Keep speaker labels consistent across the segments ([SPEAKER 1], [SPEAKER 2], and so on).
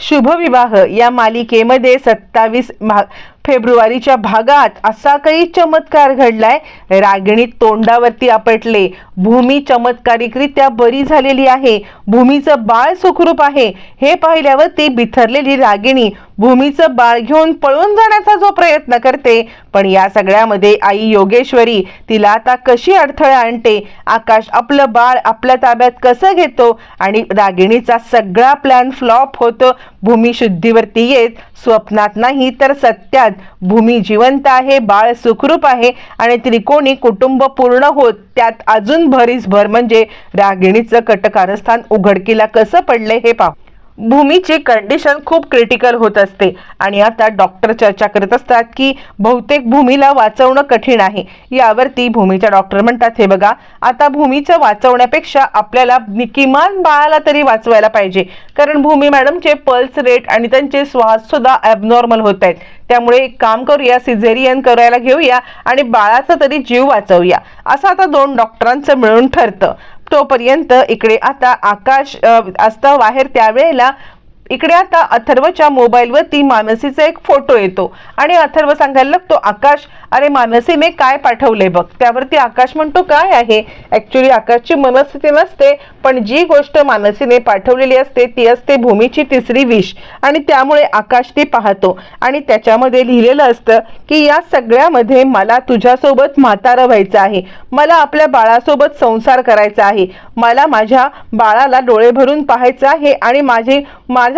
[SPEAKER 1] शुभविवाह. या मालिकेमध्ये सत्तावीस भा फेब्रुवारीच्या भागात असा काही चमत्कार घडलाय? रागिणी तोंडावरती आपटले. भूमी चमत्कारिकरित्या बरी झालेली आहे. भूमीचं बाळ सुखरूप आहे. हे पाहिल्यावर ती बिथरलेली रागिणी भूमीचं बाळ घेऊन पळून जाण्याचा जो प्रयत्न करते पण या सगळ्यामध्ये आई योगेश्वरी तिला आता कशी अडथळा आणते? आकाश आपलं बाळ आपल्या ताब्यात कसं घेतो? आणि रागिणीचा सगळा प्लॅन फ्लॉप होतो. भूमी शुद्धीवरती येत स्वप्नात नाही तर सत्यात. भूमी जिवंत आहे बाळ सुखरूप आहे आणि त्रिकोणी कुटुंब पूर्ण होत त्यात अजून भरीस भर म्हणजे रागिणीचं कटकारस्थान उघडकीला कसं पडले हे पाहू. भूमीची कंडिशन खूप क्रिटिकल होत असते आणि आता डॉक्टर चर्चा करत असतात की बहुतेक भूमीला वाचवणं कठीण आहे. यावरती भूमीच्या डॉक्टर म्हणतात हे बघा आता भूमीचं वाचवण्यापेक्षा आपल्याला किमान बाळाला तरी वाचवायला पाहिजे. कारण भूमी मॅडमचे पल्स रेट आणि त्यांचे श्वास सुद्धा ॲबनॉर्मल होत आहेत. त्यामुळे एक काम करूया सिझेरियन करायला घेऊया आणि बाळाचा तरी जीव वाचवूया. असं आता दोन डॉक्टरांचं मिळून ठरतं. तोपर्यंत इकडे आता आकाश असतं बाहेर त्यावेळेला इकडे आता अथर्वच्या मोबाईलवरती मानसीचा एक फोटो येतो आणि अथर्व सांगायला लागतो आकाश अरे मानसीने काय पाठवले बघ. त्यावरती आकाश म्हणतो काय आहे? ऍक्च्युली आकाशची मनस्थिती नसते पण जी गोष्ट मानसीने पाठवलेली असते ती असते भूमीची तिसरी विष. आणि त्यामुळे आकाश ती पाहतो. आणि त्याच्यामध्ये लिहिलेलं असतं की या सगळ्यामध्ये मला तुझ्यासोबत म्हातारं व्हायचं आहे. मला आपल्या बाळासोबत संसार करायचा आहे. मला माझ्या बाळाला डोळे भरून पाहायचं आहे आणि माझे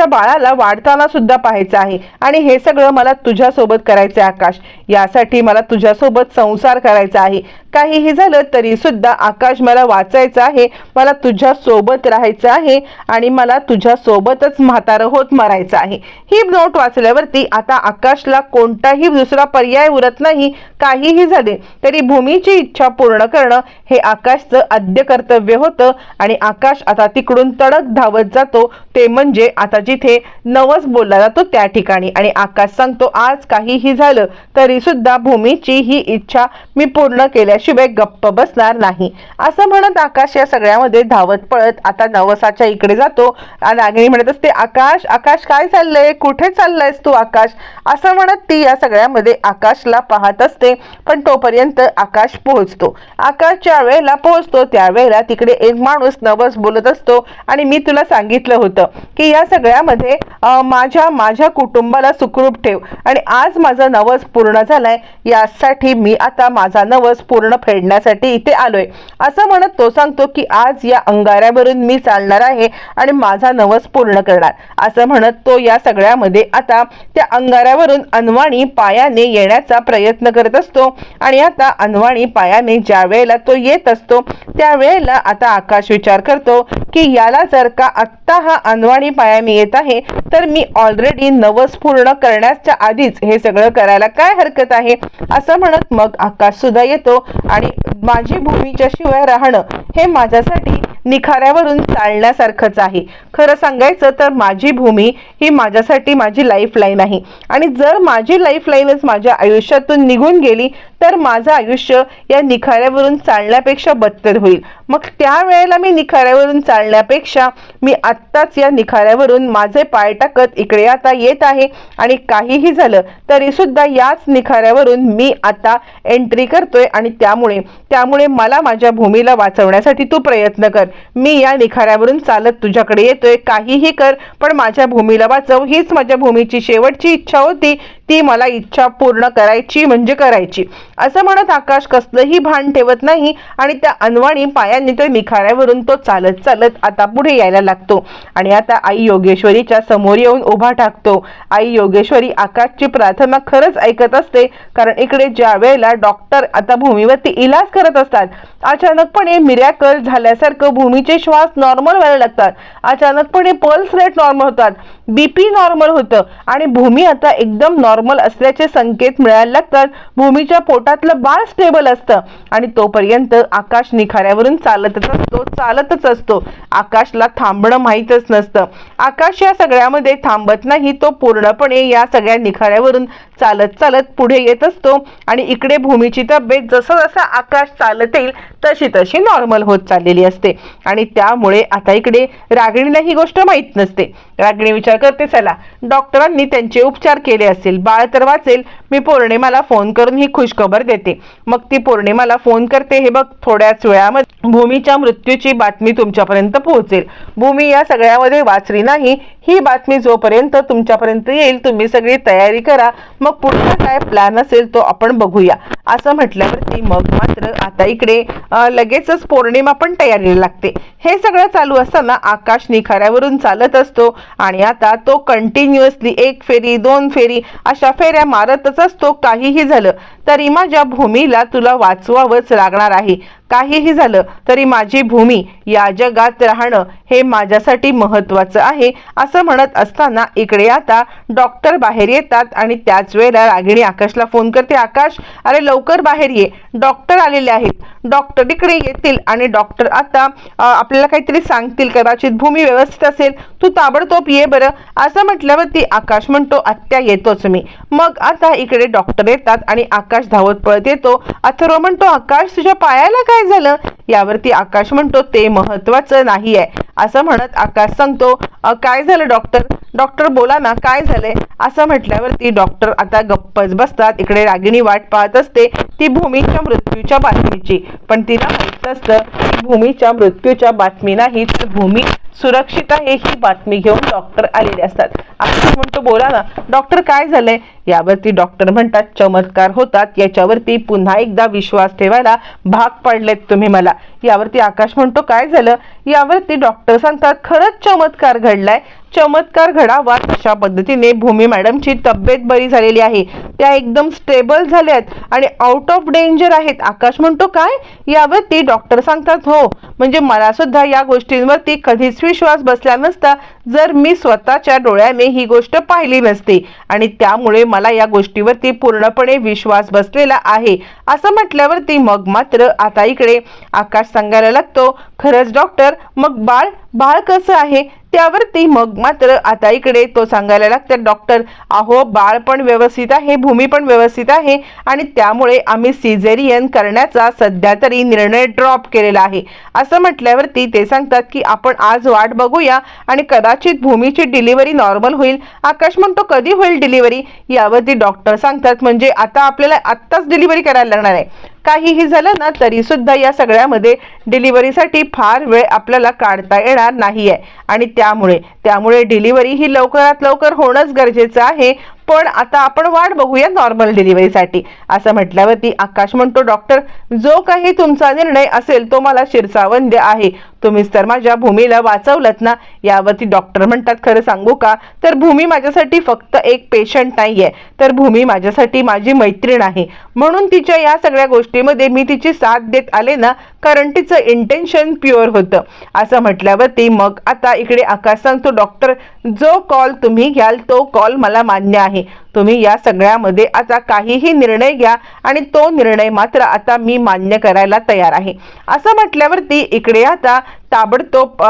[SPEAKER 1] माझ्या बाळाला वाढताना सुद्धा पाहायचं आहे. आणि हे सगळं मला तुझ्यासोबत करायचं आहे आकाश. यासाठी मला तुझ्यासोबत संसार करायचा आहे. काहीही झालं तरी सुद्धा आकाश मला वाचायचं आहे मला तुझ्या सोबत राहायचं आहे आणि मला तुझ्या सोबतच म्हातारं होत मरायचं आहे. ही नोट वाचल्यावरती आता आकाशला कोणताही दुसरा पर्याय उरत नाही काहीही झाले तरी भूमीची इच्छा पूर्ण करणं हे आकाशचं आद्य कर्तव्य होतं आणि आकाश आता तिकडून तडक धावत जातो. ते म्हणजे आता जिथे नवस बोलला जातो त्या ठिकाणी. आणि आकाश सांगतो आज काहीही झालं तरी सुद्धा भूमीची ही इच्छा मी पूर्ण केल्या शिवाय गप्प बसणार नाही. असं म्हणत आकाश या सगळ्यामध्ये धावत पळत आता नवसाच्या इकडे जातो. नागिनी रागिणी म्हणत असते आकाश आकाश काय चाललंय? कुठे चाललायस तू आकाश? असं म्हणत ती या सगळ्यामध्ये आकाशला पाहत असते. पण तोपर्यंत आकाश पोहोचतो. आकाश ज्या वेळेला पोहोचतो त्यावेळेला तिकडे एक माणूस नवस बोलत असतो. आणि मी तुला सांगितलं होतं की या सगळ्यामध्ये माझ्या माझ्या कुटुंबाला सुखरूप ठेव. आणि आज माझा नवस पूर्ण झालाय. यासाठी मी आता माझा नवस पूर्ण फेडण्यासाठी इथे आलोय. असं म्हणत तो सांगतो की आज या अंगाऱ्यावरून मी चालणार आहे आणि माझा नवस पूर्ण करणार. असं म्हणत तो या सगळ्यामध्ये आता त्या अंगाऱ्यावरून अनवाणी पायाने येण्याचा प्रयत्न करत असतो. आणि आता अनवाणी पायाने ज्या वेळेला तो येत असतो त्यावेळेला आता आकाश विचार करतो की याला जर का आत्ता हा अनवाणी पायाने येत आहे तर मी ऑलरेडी नवस पूर्ण करण्याच्या आधीच हे सगळं करायला काय हरकत आहे? असं म्हणत मग आकाश सुद्धा येतो आणि माझी भूमीच्या शिवाय राहणं हे माझ्यासाठी निखाऱ्यावरून चालण्यासारखंच आहे. खरं सांगायचं तर माझी भूमी ही माझ्यासाठी माझी लाईफ लाईन आहे. आणि जर माझी लाईफ लाईनच माझ्या आयुष्यातून निघून गेली तर माझं आयुष्य या निखाऱ्यावरून चालण्यापेक्षा बदतर होईल. मग त्यावेळेला मी निखाऱ्यावरून चालण्यापेक्षा मी आत्ताच या निखाऱ्यावरून माझे पाय टाकत इकडे आता येत आहे आणि काहीही झालं तरी सुद्धा याच निखाऱ्यावरून मी आता एंट्री करतोय आणि त्यामुळे त्यामुळे मला माझ्या भूमीला वाचवण्यासाठी तू प्रयत्न कर. मी या निखाऱ्यावरून चालत तुझ्याकडे येतोय काहीही कर पण माझ्या भूमीला वाचव. हीच माझ्या भूमीची शेवटची इच्छा होती. ती मला इच्छा पूर्ण करायची म्हणजे करायची. असं म्हणत आकाश कसलंही भान ठेवत नाही आणि त्या अनवाणी पायांनी तर निखाऱ्यावरून तो चालत चालत आता पुढे यायला लागतो. आणि आता आई योगेश्वरीच्या समोर येऊन उभा टाकतो आई योगेश्वरी आकाशची प्रार्थना खरंच ऐकत असते. कारण इकडे ज्या वेळेला डॉक्टर आता भूमीवरती इलाज करत असतात अचानकपणे मिरॅकल झाल्यासारखं भूमीचे श्वास नॉर्मल व्हायला लागतात. अचानकपणे पल्स रेट नॉर्मल होतात. बीपी नॉर्मल होतं. आणि भूमी आता एकदम नॉर्मल असल्याचे संकेत मिळायला लागतात. भूमीच्या हातातलं बाळ स्टेबल असतं. आणि तोपर्यंत आकाश निखाऱ्यावरून चालतच असतो चालतच असतो. आकाशला थांबणं माहीतच नसतं. आकाश या सगळ्यामध्ये थांबत नाही तो पूर्णपणे या सगळ्या निखाऱ्यावरून चालत चालत पुढे येत असतो आणि इकडे भूमीची तब्येत जसं जसं आकाश चालत येईल तशी तशी नॉर्मल होत चाललेली असते. आणि त्यामुळे आता इकडे रागिणीला ही गोष्ट माहीत नसते. रागिणी विचार करते चला डॉक्टरांनी त्यांचे उपचार केले असेल बाळ तर वाचेल मी पौर्णिमाला फोन करून ही खुशखबर देते. मग ती पौर्णिमाला फोन करते हे बघ थोड्याच वेळामध्ये भूमीच्या मृत्यूची बातमी तुमच्यापर्यंत पोहोचेल. भूमी या सगळ्यामध्ये वाचली नाही ही बातमी जोपर्यंत तुमच्यापर्यंत येईल तुम्ही सगळी तयारी करा. मग पुढचा काय प्लॅन असेल तो आपण बघूया. असं म्हटल्यावरती मग मात्र आता इकडे लगेचच पौर्णिमा पण तयारीला लागते. हे सगळं चालू असताना आकाश निखाऱ्यावरून चालत असतो आणि आता तो कंटिन्युअसली एक फेरी दोन फेरी अशा फेऱ्या मारतच असतो. काहीही झालं तरी माझ्या भूमीला तुला वाचवावंच लागणार आहे. काहीही झालं तरी माझी भूमी या जगात राहणं हे माझ्यासाठी महत्वाचं आहे असं म्हणत असताना इकडे आता डॉक्टर बाहेर येतात आणि त्याच वेळेला रागिणी आकाशला फोन करते आकाश अरे लवकर बाहेर ये. डॉक्टर आलेले आहेत. डॉक्टर इकडे येतील आणि डॉक्टर आता आपल्याला काहीतरी सांगतील. कदाचित भूमी व्यवस्थित असेल. तू ताबडतोब ये बरं. असं म्हटल्यावर ती आकाश म्हणतो आत्या येतोच मी. मग आता इकडे डॉक्टर येतात आणि आकाश धावत पळत येतो. अथर्व म्हणतो आकाश तुझ्या पायाला काय झालं? यावरती आकाश म्हणतो ते महत्वाचं नाही आहे असं म्हणत आकाश सांगतो काय झालं डॉक्टर डॉक्टर बोला ना काय झालंय? असं म्हटल्यावरती डॉक्टर आता गप्पच बसतात. इकडे रागिणी वाट पाहत असते ती भूमीच्या मृत्यूच्या बातमीची. पण तिला माहीत असतं की भूमीच्या मृत्यूच्या बातमी नाही तर भूमी सुरक्षित आहे ही बातमी घेऊन डॉक्टर आलेले असतात. आकाश म्हणतो बोला ना डॉक्टर काय झालंय? यावरती डॉक्टर म्हणतात चमत्कार होतात. याच्यावरती पुन्हा एकदा विश्वास ठेवायला भाग पडलेत तुम्ही मला. यावरती आकाश म्हणतो काय झालं? यावरती डॉक्टर सांगतात खरंच चमत्कार घडलाय. चमत्कार घडावा अशा पद्धतीने भूमी मॅडमची तब्येत बरी झालेली आहे. त्या एकदम स्टेबल झाल्यात आणि आउट ऑफ डेंजर आहेत. आकाश म्हणतो काय? यावरती डॉक्टर सांगतात हो. म्हणजे मला सुद्धा या गोष्टींवरती कधीच विश्वास बसला नसता. जर मी स्वतःच्या डोळ्याने ही गोष्ट पाहिली नसती आणि त्यामुळे मला या गोष्टीवरती पूर्णपणे विश्वास बसलेला आहे. असं म्हटल्यावरती मग मात्र आता इकडे आकाश सांगायला लागतो खरंच डॉक्टर मग बाळ बाळ कसं आहे? त्यावरती मग मात्र आता इकडे तो सांगायला लागतात डॉक्टर अहो बाळ पण व्यवस्थित आहे भूमी पण व्यवस्थित आहे आणि त्यामुळे आम्ही सिझेरियन करण्याचा सध्या तरी निर्णय ड्रॉप केलेला आहे. असं म्हटल्यावरती ते सांगतात की आपण आज वाट बघूया आणि कदाचित भूमीची डिलिव्हरी नॉर्मल होईल. आकाश म्हणतो कधी होईल डिलिव्हरी यावरती डॉक्टर सांगतात म्हणजे आता आपल्याला आत्ताच डिलिव्हरी करायला लागणार आहे. काहीही झालं ना तरी सुद्धा या सगळ्यामध्ये डिलिव्हरीसाठी फार वेळ आपल्याला काढता येणार नाही आहे आणि त्यामुळे त्यामुळे डिलिव्हरी ही लवकरात लवकर होणंच गरजेचं आहे. पण आता आपण वाट बघूया नॉर्मल डिलिव्हरीसाठी. असं म्हटल्यावरती आकाश म्हणतो डॉक्टर जो काही तुमचा निर्णय असेल तो मला शिरसावंद्य आहे. तुम्हीच. तर माझ्या भूमीला वाचवलत ना यावरती डॉक्टर म्हणतात खरं सांगू का? तर भूमी माझ्यासाठी फक्त एक पेशंट नाही आहे तर भूमी माझ्यासाठी माझी मैत्रीण आहे. म्हणून तिच्या या सगळ्या गोष्टीमध्ये मी तिची साथ देत आले ना कारण तिचं इंटेन्शन प्युअर होतं. असं म्हटल्यावरती मग आता इकडे आकाश सांगतो डॉक्टर जो कॉल तुम्ही घ्याल तो कॉल मला मान्य आहे. तुम्ही या सगळ्यामध्ये आता काहीही निर्णय घ्या आणि तो निर्णय मात्र आता मी मान्य करायला तयार आहे. असं म्हटल्यावरती इकडे आता ताबडतोब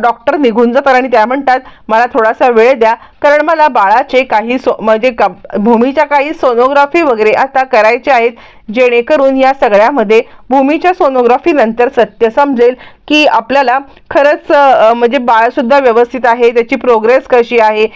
[SPEAKER 1] डॉक्टर निघून जातात आणि त्या म्हणतात मला थोडासा वेळ द्या कारण मला बाळाचे काही सो म्हणजे का भूमीच्या काही सोनोग्राफी वगैरे आता करायचे आहेत जेणेकरून या सगळ्यामध्ये भूमीच्या सोनोग्राफी नंतर सत्य समजेल की आपल्याला खरंच म्हणजे बाळसुद्धा व्यवस्थित आहे त्याची प्रोग्रेस कशी आहे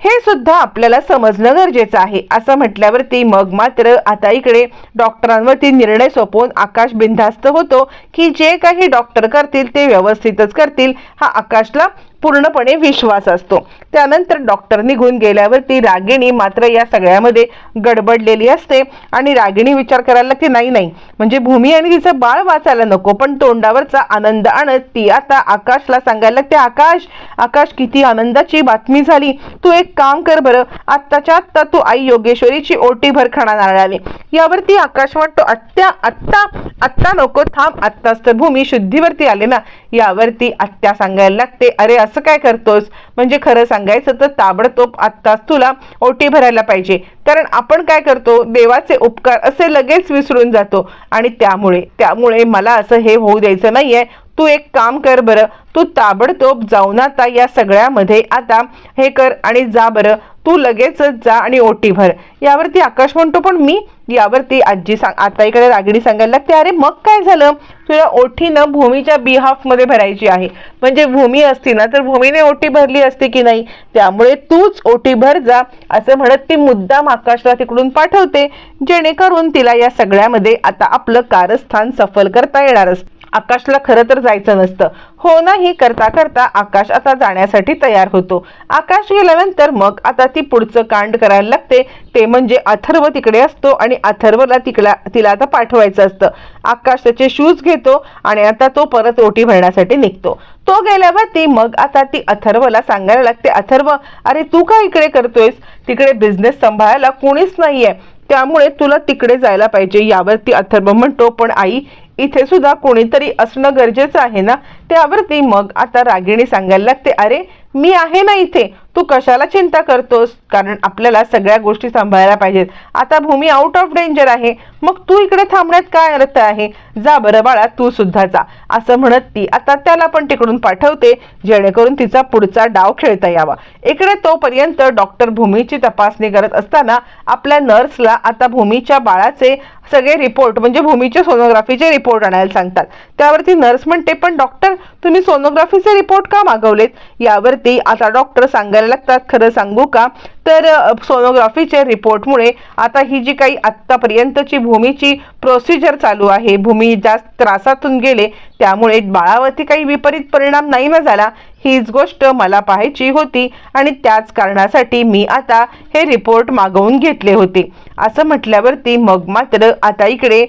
[SPEAKER 1] हे सुद्धा आपल्याला समजणं गरजेचं आहे. असं म्हटल्यावरती मग मात्र आता इकडे डॉक्टरांवरती निर्णय सोपवून आकाश बिनधास्त होतो की जे काही डॉक्टर करतील ते व्यवस्थितच करतील. हा आकाशला पूर्णपणे विश्वास असतो. त्यानंतर डॉक्टर निघून गेल्यावरती रागिणी मात्र या सगळ्यामध्ये गडबडलेली असते आणि रागिणी विचार करायला की नाही नाही म्हणजे भूमी आणि तिचं बाळ वाचायला नको पण तोंडावरचा आनंद आणत ती आता आकाशला सांगायला लागते आकाश आकाश किती आनंदाची बातमी झाली. तू एक काम कर बरं आत्ताच्या आत्ता तू आई योगेश्वरीची ओटी भर खाना यावरती आकाश म्हणतो आत्या आत्ता आत्ता नको थांब आत्ताच तर भूमी शुद्धीवरती आले ना. यावरती आत्या सांगायला लागते अरे असं काय करतोस? म्हणजे खरं सांगायचं तर ताबडतोब आत्ताच तुला ओटी भरायला पाहिजे. कारण आपण काय करतो? देवाचे उपकार असे लगेच विसरून जातो. आणि त्यामुळे त्यामुळे मला असं हे होऊ द्यायचं नाहीये. तू एक काम कर बरं. तू ताबडतोब जाऊन आता या सगळ्यामध्ये. आता हे कर आणि जा बरं. तू लगेचच जा आणि ओटी भर. यावरती आकाश म्हणतो पण मी? यावरती आजी सांग आता इकडे रागिणी सांगायला लागते अरे मग काय झालं? तुला ओठी ना भूमीच्या बिहाफमध्ये भरायची आहे. म्हणजे भूमी असती ना तर भूमीने ओटी भरली असते की नाही? त्यामुळे तूच ओटी भर जा. असं म्हणत ती मुद्दाम आकाशला तिकडून पाठवते. जेणेकरून तिला या सगळ्यामध्ये आता आपलं कारस्थान सफल करता येणार असतं आकाशला खरं तर जायचं नसतं. हो नाही करता करता आकाश आता जाण्यासाठी तयार होतो. आकाश गेल्यानंतर मग आता ती पुढचं कांड करायला लागते. ते म्हणजे अथर्व तिकडे असतो आणि अथर्वला तिकडा तिला आता पाठवायचं असतं. आकाश त्याचे शूज घेतो आणि आता तो परत ओटी भरण्यासाठी निघतो. तो गेल्यावर ती मग आता ती अथर्वला सांगायला लागते अथर्व अरे तू का इकडे करतोयस? तिकडे बिझनेस सांभाळायला कोणीच नाहीये. त्यामुळे तुला तिकडे जायला पाहिजे. यावरती अथर्व म्हणतो पण आई इथे सुद्धा कोणीतरी असणं गरजेचं आहे ना? त्यावरती मग आता रागिणी सांगायला लागते अरे मी आहे ना इथे. तू कशाला चिंता करतोस? कारण आपल्याला सगळ्या गोष्टी सांभाळायला पाहिजेत. आता भूमी आउट ऑफ डेंजर आहे. मग तू इकडे थांबण्यात काय अर्थ आहे? जा बरं बाळा तू सुद्धा जा. असं म्हणत ती आता त्याला पण तिकडून पाठवते जेणेकरून तिचा पुढचा डाव खेळता यावा. इकडे तोपर्यंत डॉक्टर भूमीची तपासणी करत असताना आपल्या नर्सला आता भूमीच्या बाळाचे सगळे रिपोर्ट म्हणजे भूमीचे सोनोग्राफीचे रिपोर्ट आणायला सांगतात. त्यावरती नर्स म्हणते पण डॉक्टर तुम्ही सोनोग्राफीचे रिपोर्ट का मागवलेत? यावरती आता डॉक्टर सांगायला लागतात. खरं सांगू का? तर सोनोग्राफीच्या रिपोर्टमुळे आता ही जी काही आत्तापर्यंतची भूमीची प्रोसिजर चालू आहे भूमी जास्त त्रासातून गेले त्यामुळे बाळावरती काही विपरीत परिणाम नाही ना झाला हीच गोष्ट मला पाहायची होती आणि त्याच कारणासाठी मी आता हे रिपोर्ट मागवून घेतले होते. असं म्हटल्यावरती मग मात्र आता इकडे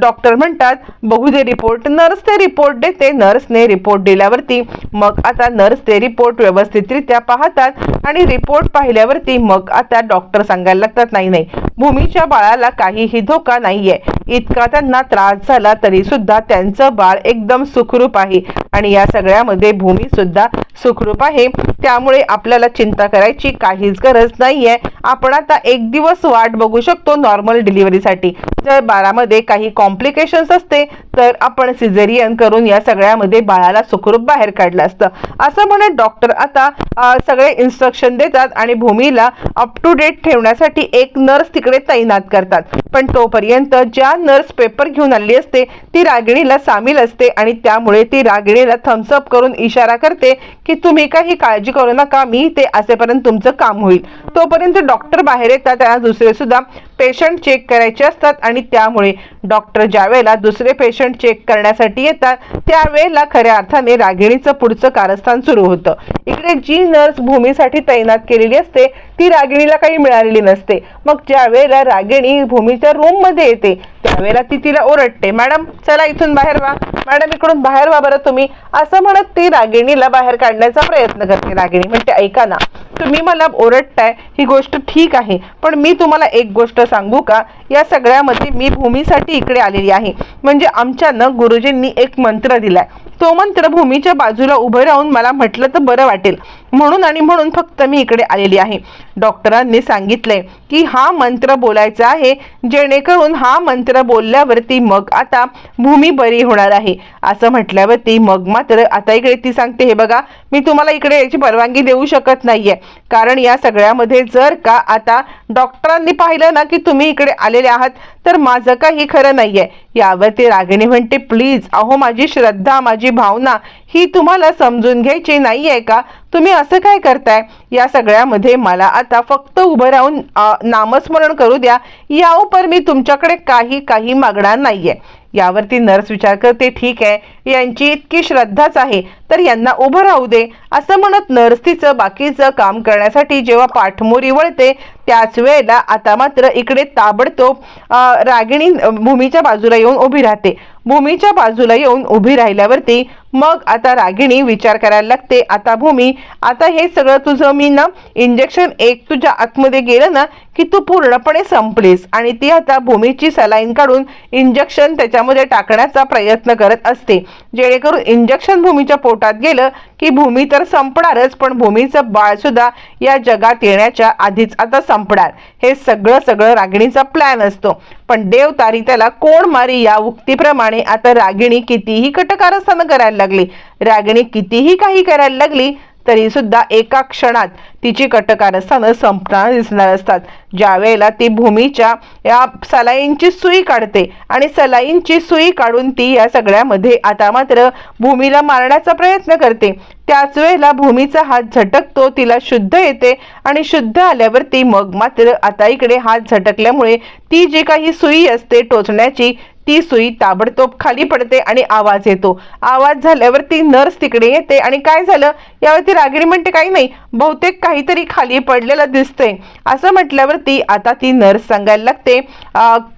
[SPEAKER 1] डॉक्टर म्हणतात बघू दे रिपोर्ट नर्स ते रिपोर्ट देते नर्सने रिपोर्ट दिल्यावरती मग आता नर्स ते रिपोर्ट व्यवस्थितरित्या पाहतात आणि रिपोर्ट पाहिल्यावर पाहिल्यावरती मग आता डॉक्टर सांगायला लागतात नाही नाही भूमीच्या बाळाला काहीही धोका नाहीये. इतका त्यांना त्रास झाला तरी सुद्धा त्यांचं बाळ एकदम सुखरूप आहे. आणि या सगळ्यामध्ये भूमी सुद्धा सुखरूप आहे. त्यामुळे आपल्याला चिंता करायची काहीच गरज नाही आहे आपण आता एक दिवस वाट बघू शकतो नॉर्मल डिलिव्हरीसाठी. जर बाळामध्ये काही कॉम्प्लिकेशन्स असते तर आपण सिझेरियन करून या सगळ्यामध्ये बाळाला सुखरूप बाहेर काढलं असतं. असं म्हणत डॉक्टर आता सगळे इन्स्ट्रक्शन देतात आणि भूमीला अप टू डेट ठेवण्यासाठी एक नर्स तिकडे तैनात करतात. पण तोपर्यंत ज्या नर्स पेपर घेऊन आली असते ती रागिणीला सामील असते आणि त्यामुळे ती रागिणी तिला थम्सअप करून इशारा करते की तुम्ही काही काळजी करू नका मी ते असेपर्यंत तुमचं काम होईल. तोपर्यंत डॉक्टर बाहेर येतात त्यांना दुसरे सुद्धा पेशंट चेक करायचे असतात आणि त्यामुळे डॉक्टर ज्यावेळेला दुसरे पेशंट चेक करण्यासाठी येतात त्यावेळेला खऱ्या अर्थाने रागिणीचं पुढचं कारस्थान सुरू होतं. इकडे जी नर्स भूमीसाठी तैनात केलेली असते ती रागिणीला काही मिळालेली नसते. मग ज्या वेळेला रागिणी भूमीच्या रूममध्ये येते त्यावेळेला ती तिला ओरडते मॅडम चला इथून बाहेर वा मॅडम इकडून बाहेर वा बरं तुम्ही. असं म्हणत ती रागिणीला बाहेर काढण्याचा प्रयत्न करते. रागिणी म्हणते ऐका ना तुम्ही मला ओरडताय ही गोष्ट ठीक आहे पण मी तुम्हाला एक गोष्ट सांगू का? या सगळ्यामध्ये मी भूमीसाठी इकडे आलेली आहे. म्हणजे आमच्यानं गुरुजींनी एक मंत्र दिलाय. तो मंत्र भूमीच्या बाजूला उभं राहून मला म्हटलं तर बरं वाटेल. म्हणून आणि म्हणून फक्त मी इकडे आलेली आहे. डॉक्टरांनी सांगितलंय की हा मंत्र बोलायचा आहे. जेणेकरून हा मंत्र बोलल्यावरती मग आता भूमी बरी होणार आहे. असं म्हटल्यावरती मग मात्र आता इकडे ती सांगते हे बघा मी तुम्हाला इकडे याची परवानगी देऊ शकत नाहीये. कारण या सगळ्यामध्ये जर का आता डॉक्टरांनी पाहिलं ना की तुम्ही इकडे आलेले आहात तर माझं काही खरं नाहीये. यावरती रागिणी म्हणते प्लीज अहो माझी श्रद्धा माझी भावना ही तुम्हाला समजून घ्यायची नाहीये का? तुम्ही असं काय करताय? या सगळ्यामध्ये मला आता फक्त उभं राहून नामस्मरण करू द्या. या मी तुमच्याकडे काही काही मागणार नाहीये. यावरती नर्स विचार करते ठीक आहे. यांची इतकी श्रद्धाच आहे. तर यांना उभं राहू दे. असं म्हणत नर्स तिचं बाकीचं काम करण्यासाठी जेव्हा पाठमोरी वळते त्याच वेळेला आता मात्र इकडे ताबडतोब रागिणी भूमीच्या बाजूला येऊन उभी राहते. भूमीच्या बाजूला येऊन उभी राहिल्यावरती मग आता रागिणी विचार करायला लागते आता भूमी आता हे सगळं तुझं मी ना इंजेक्शन एक तुझ्या आतमध्ये गेलं ना की तू पूर्णपणे संपलीस. आणि ती आता भूमीची सलाईन काढून इंजेक्शन त्याच्यामध्ये टाकण्याचा प्रयत्न करत असते. जेणेकरून इंजेक्शन भूमीच्या पोटात गेलं की भूमी तर संपणारच पण भूमीचं बाळसुद्धा या जगात येण्याच्या आधीच आता संपणार. हे सगळं सगळं रागिणीचा प्लॅन असतो. पण देव तारी त्याला कोण मारी या उक्तीप्रमाणे आता रागिणी कितीही कटकारस्थानं करायला लागली. रागिणी कितीही काही करायला लागली तरी सुद्धा एका क्षणात तिची कटकारस्थानं संपणार दिसणार असतात. ज्या वेळेला ती भूमीच्या या सलाईंची सुई काढते आणि सलाईंची सुई काढून ती या सगळ्यामध्ये आता मात्र भूमीला मारण्याचा प्रयत्न करते. त्याच वेळेला भूमीचा हात झटकतो तिला शुद्ध येते आणि शुद्ध आल्यावरती मग मात्र आता इकडे हात झटकल्यामुळे ती जी काही सुई असते टोचण्याची ती सुई ताबडतोब खाली पडते आणि आवाज येतो. आवाज झाल्यावर ती नर्स तिकडे येते आणि काय झालं? यावरती रागिणी म्हणते काही नाही बहुतेक काहीतरी खाली पडलेलं दिसतंय. असं म्हटल्यावरती आता ती नर्स सांगायला लागते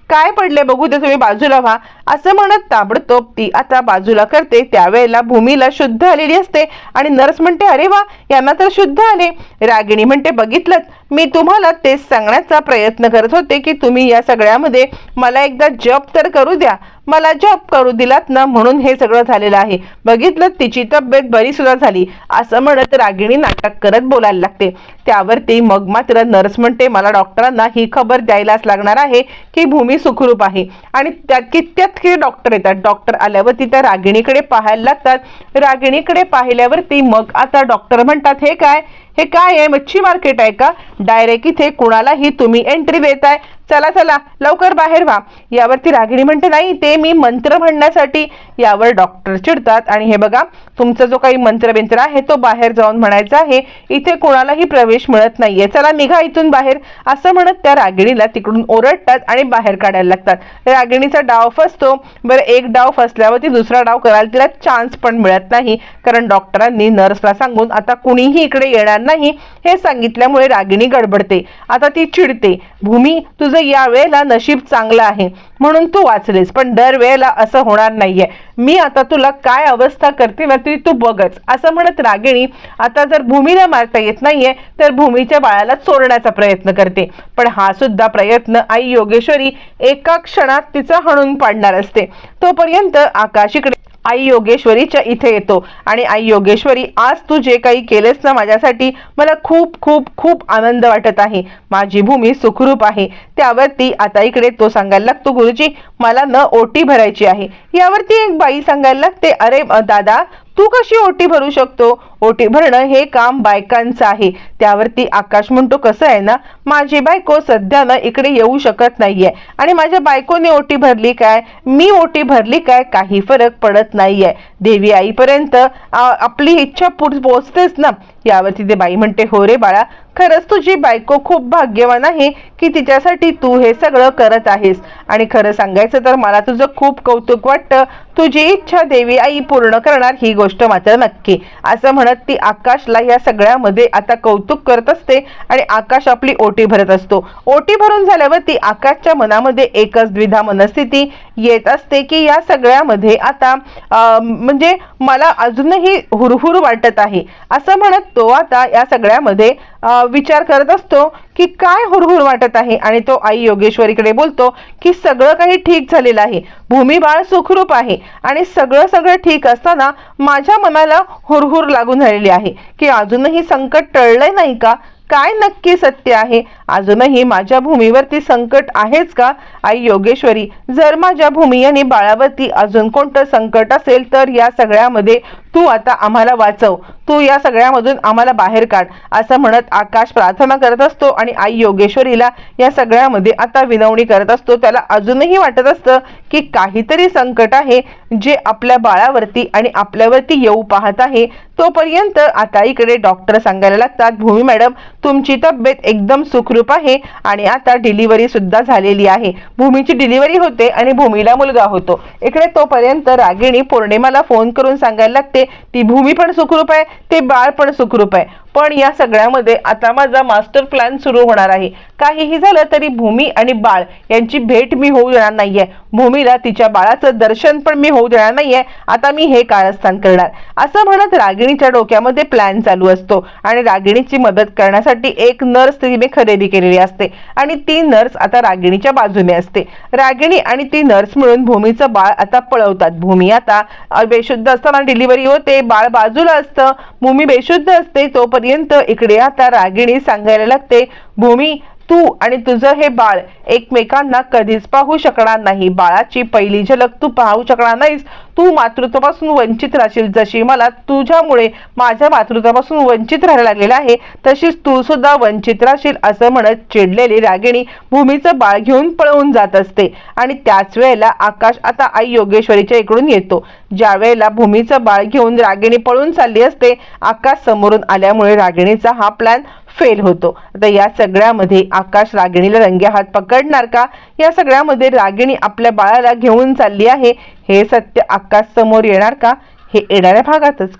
[SPEAKER 1] काय पडले बघू दे तुम्ही बाजूला व्हा. असं म्हणत ताबडतोब ती आता बाजूला करते. त्यावेळेला भूमीला शुद्ध आलेली असते आणि नर्स म्हणते अरे वा यांना तर शुद्ध आले. रागिणी म्हणते बघितलं मी तुम्हाला तेच सांगण्याचा प्रयत्न करत होते की तुम्ही या सगळ्यामध्ये मला एकदा जप तर करू द्या. मला जॉब करू दिलात ना म्हणून हे सगळं झालेलं आहे. बघितलं तिची तब्येत बरी सुद्धा झाली. असं म्हणत रागिणी नाटक करत बोलायला लागते. त्यावरती मग मात्र नर्स म्हणते मला डॉक्टरांना ही खबर द्यायलाच लागणार आहे की भूमी सुखरूप आहे. आणि त्यात कित्यात की डॉक्टर येतात. डॉक्टर आल्यावरती त्या रागिणीकडे पाहायला लागतात. रागिणीकडे पाहिल्यावर ती मग आता डॉक्टर म्हणतात हे काय? हे काय आहे? मच्छी मार्केट आहे का? डायरेक्ट इथे कुणालाही तुम्ही एंट्री देताय. चला चला लवकर बाहेर व्हा. यावरती रागिणी म्हणते नाही ते मी मंत्र म्हणण्यासाठी यावर डॉक्टर चिडतात. आणि हे बघा तुमचा जो काही मंत्र बिंत्र आहे तो बाहेर जाऊन म्हणायचा आहे इथे कोणालाही प्रवेश मिळत नाहीये. चला निघा इथून बाहेर. असं म्हणत त्या रागिणीला तिकडून ओरडतात आणि बाहेर काढायला लागतात. रागिणीचा डाव फसतो. बरं एक डाव फसल्यावरती दुसरा डाव करायला तिला चान्स पण मिळत नाही कारण डॉक्टरांनी नर्सला सांगून आता कुणीही इकडे येणार नाही हे सांगितल्यामुळे रागिणी गडबडते. आता ती चिडते भूमी तुझं या वेळेला नशीब चांगलं आहे म्हणून तू वाचलेस पण दर वेळेला असं होणार नाहीये. मी आता तुला काय अवस्था करते ना ती तू बघच. असं म्हणत रागिणी आता जर भूमीला मारता येत नाहीये तर भूमीच्या बाळाला चोरण्याचा प्रयत्न करते. पण हा सुद्धा प्रयत्न आई योगेश्वरी एका क्षणात तिचा हणून पाडणार असते. तोपर्यंत आकाश इकडे आई योगेश्वरीच्या इथे येतो. आणि आई योगेश्वरी आज तू जे काही केलेस ना माझ्यासाठी मला खूप खूप खूप आनंद वाटत आहे. माझी भूमी सुखरूप आहे. त्यावरती आता इकडे तो सांगायला लागतो गुरुजी मला न ओटी भरायची आहे. यावरती एक बाई सांगायला लागते अरे दादा तू कशी ओटी भरू शकतो? ओटी भरणं हे काम बायकांचं आहे. त्यावरती आकाश म्हणतो कसं आहे ना माझी बायको सध्या ना इकडे येऊ शकत नाहीये आणि माझ्या बायकोने ओटी भरली काय? मी ओटी भरली काय? काही फरक पडत नाहीये. देवी आईपर्यंत आपली इच्छा पोचतेच ना. यावरती ते बाई म्हणते हो रे बाळा खरंच तुझी बायको खूप भाग्यवान आहे की तिच्यासाठी तू हे सगळं करत आहेस. आणि खरं सांगायचं तर मला तुझं खूप कौतुक वाटतं. तुझी इच्छा देवी आई पूर्ण करणार ही गोष्ट मात्र नक्की. असं म्हणत ती आकाशला या सगळ्यामध्ये आता कौतुक करत असते आणि आकाश आपली ओटी भरत असतो. ओटी भरून झाल्यावर ती आकाशच्या मनामध्ये एकच द्विधा मनस्थिती येत असते की या सगळ्यामध्ये आता म्हणजे मला अजूनही हुरहुर वाटत आहे. असं म्हणत तो आता या सगळ्यामध्ये विचार करत असतो की काय हुरहुर वाटत आहे आणि तो आई योगेश्वरीकडे बोलतो की सगळं काही ठीक झालेलं आहे. भूमी बाळ सुखरूप आहे आणि सगळं सगळं ठीक असताना माझ्या मनाला हुरहुर लागून झालेली आहे. की अजूनही संकट टळलंय नाही का? काय नक्की सत्य आहे? अजूनही माझ्या भूमीवरती संकट आहेच का? आई योगेश्वरी जर माझ्या भूमी आणि बाळावरती अजून कोणतं संकट असेल तर या सगळ्यामध्ये तू आता आम्हाला वाचव. तू या सगळ्यामधून आम्हाला बाहेर काढ असं म्हणत आकाश प्रार्थना करत असतो आणि आई योगेश्वरीला या सगळ्यामध्ये आता विनवणी करत असतो. त्याला अजूनही वाटत असतं की काहीतरी संकट आहे जे आपल्या बाळावरती आणि आपल्यावरती येऊ पाहत आहे. तोपर्यंत आता इकडे डॉक्टर सांगायला लागतात भूमी मॅडम तुमची तब्येत एकदम सुखरूप आहे आणि आता डिलिव्हरी सुद्धा झालेली आहे. भूमीची डिलिव्हरी होते आणि भूमीला मुलगा होतो. इकडे तोपर्यंत रागिणी पौर्णिमाला फोन करून सांगायला लागते ती भूमी पण सुखरूप आहे ते बाळ पण सुखरूप आहे. पण या सगळ्यामध्ये आता माझा मास्टर प्लॅन सुरू होणार आहे. काहीही झालं तरी भूमी आणि बाळ यांची भेट मी होऊ देणार नाहीये. भूमीला तिच्या बाळाचं दर्शन पण मी होऊ देणार नाहीये. आता मी हे कारस्थान करणार. असं म्हणत रागिणीच्या डोक्यामध्ये प्लॅन चालू असतो आणि रागिणीची मदत करण्यासाठी एक नर्स तिने खरेदी केलेली असते आणि ती नर्स आता रागिणीच्या बाजूने असते. रागिणी आणि ती नर्स मिळून भूमीचं बाळ आता पळवतात. भूमी आता बेशुद्ध असताना डिलिव्हरी होते. बाळ बाजूला असतं. भूमी बेशुद्ध असते तोपर्यंत इकडे आता रागिणी सांगायला लागते भूमी तू आणि तुझं हे बाळ एकमेकांना कधीच पाहू शकणार नाही. बाळाची पहिली झलक तू पाहू शकणार नाहीस. तू मातृत्वापासून वंचित राहशील. जशी मला तुझ्यामुळे माझ्या मातृत्वापासून वंचित राहायला लागलेलं आहे तशीच तू सुद्धा वंचित राहशील असं म्हणत चिडलेली रागिणी भूमीचं बाळ घेऊन पळवून जात असते. आणि त्याच वेळेला आकाश आता आई योगेश्वरीच्या इकडून येतो. ज्या वेळेला भूमीचं बाळ घेऊन रागिणी पळून चालली असते आकाश समोरून आल्यामुळे रागिणीचा हा प्लॅन फेल होतो. आता या सगळ्यामध्ये आकाश रागिणीला रंगे हात पकडणार का? या सगळ्यामध्ये रागिणी आपल्या बाळाला घेऊन चालली आहे. हे सत्य आकाश समोर येणार का? हे येणाऱ्या भागातच.